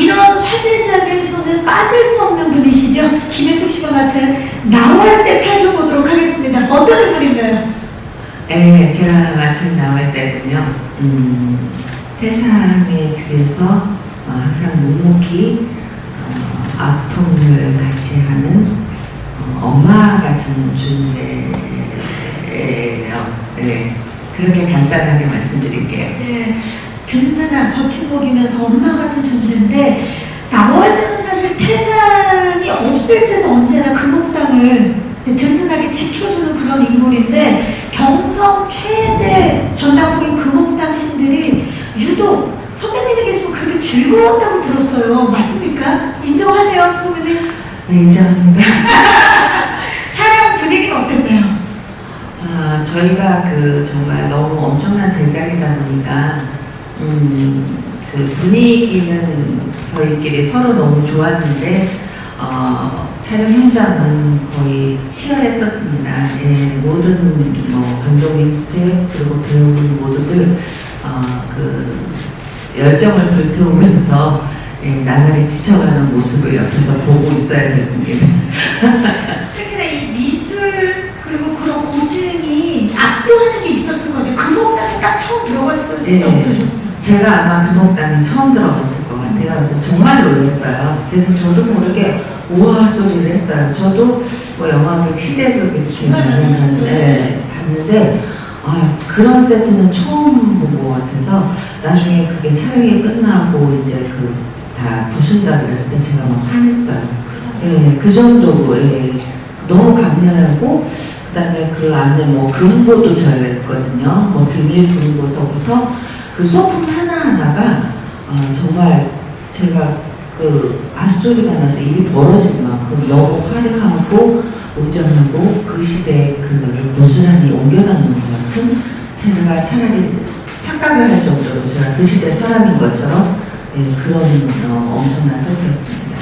이런 화제작에서는 빠질 수 없는 분이시죠. 김혜숙 씨와 같은 나올 때 살펴보도록 하겠습니다. 어떤 인물인가요? 네, 제가 맡은 나올 때는요, 음, 태상의 뒤에서 어, 항상 묵묵히 어, 아픔을 같이 하는 어, 엄마 같은 존재예요. 네, 그렇게 간단하게 말씀드릴게요. 네, 든든한 버팀목이면서 엄마 같은 존재 나올 때는 사실 태산이 없을 때도 언제나 금옥당을 든든하게 지켜주는 그런 인물인데 경성 최대 전당포인 금옥당 신들이 유독 계시면 그렇게 즐거웠다고 들었어요. 맞습니까? 인정하세요, 선배님? 네, 인정합니다. 촬영 분위기는 어땠나요? 아, 저희가 그 정말 너무 엄청난 대작이다 보니까 음, 그 분위기는 저희끼리 서로 너무 좋았는데 어, 촬영 현장은 거의 치열했었습니다. 예, 모든 뭐 감독님 스태프 그리고 배우분 모두들 어, 그 열정을 불태우면서 예, 나날이 지쳐가는 모습을 옆에서 보고 있어야 됐습니다. 특히나 이 미술 그리고 그런 고증이 압도하는 게 있었을 것 같아요. 금옥당에 딱 처음 들어갔을 때 네. 어떠셨어요? 제가 아마 금옥당에 처음 들어갔을 것 같아요. 그래서 정말 놀랐어요. 그래서 저도 모르게 우와 소리를 했어요. 저도 뭐 영화극 시대도 이렇게 정말 봤는데. 네, 봤는데 아, 그런 세트는 처음 본 것 같아서 나중에 그게 촬영이 끝나고 이제 그 다 부순다 그랬을 때 제가 막 화냈어요. 예, 그 정도로 예, 너무 감명하고 그다음에 그 안에 뭐 금고도 잘했거든요. 뭐 비밀 금고서부터 그 소품 하나 하나가 어, 정말 제가 그 앗소리가 나서 입이 벌어질 만큼 너무 화려하고 웅장하고 그 시대의 그거를 고스란히 옮겨놓는 것 같은 제가 차라리 착각을 할 정도로 제가 그 시대 사람인 것처럼 예, 그런 어, 엄청난 세트였습니다.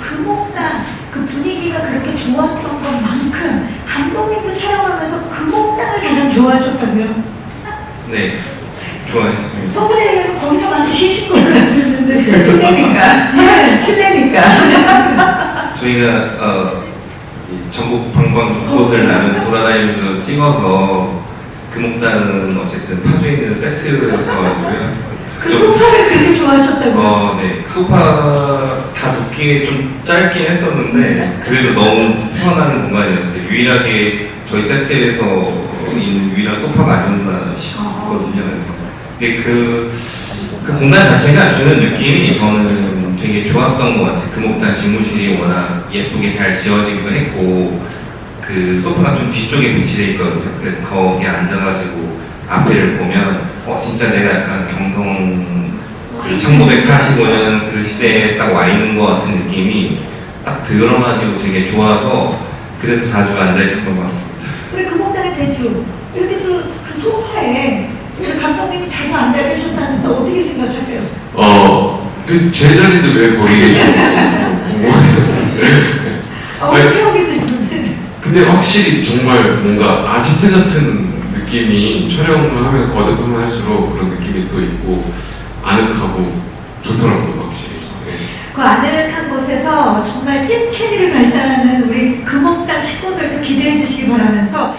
금옥당 그 분위기가 그렇게 좋았던 것만큼 감독님도 촬영하면서 금옥당을 가장 좋아하셨다고요? 네, 좋아했습니다. 의하면 거기서 많이 쉬신 걸로 알고 있는데 실례니까. 네, 실례니까. 저희가 어, 이 전국 방방 곳곳을 나는 돌아다니면서 찍어서 금옥당은 어쨌든 파주에 있는 세트였어가지고요. 그 소파를 그렇게 좋아하셨다고요? 어, 네. 소파 다 눕기 좀 짧긴 했었는데 그래도 너무 편안한 공간이었어요. 유일하게 저희 세트에서 있는 유일한 소파가 아니었나 싶거든요. 근데 그, 그 공간 자체가 주는 느낌이 저는 되게 좋았던 것 같아요. 금옥단 집무실이 워낙 예쁘게 잘 지어지기도 했고 그 소파가 좀 뒤쪽에 배치돼 있거든요. 그래서 거기에 앉아가지고 앞에를 보면 어 진짜 내가 약간 경성 그 1945년 그 시대에 딱 와 있는 것 같은 느낌이 딱 드러나지고 되게 좋아서 그래서 자주 앉아 있었던 것 같습니다. 우리 금옥당의 대주 이렇게 또 그 소파에 우리 감독님이 자주 앉아 계셨다는데 어, 그제 자리인데 왜 거기 계시는 어, 아니, 체험이도 좀. 근데 확실히 정말 뭔가 아지트 같은 느낌이 촬영을 하면 거듭하면 할수록 그런 느낌이 또 있고 아늑하고 좋더라고요 확실히 네. 그 아늑한 곳에서 정말 찐 케미를 발산하는 우리 금옥당 식구들도 기대해 주시기 바라면서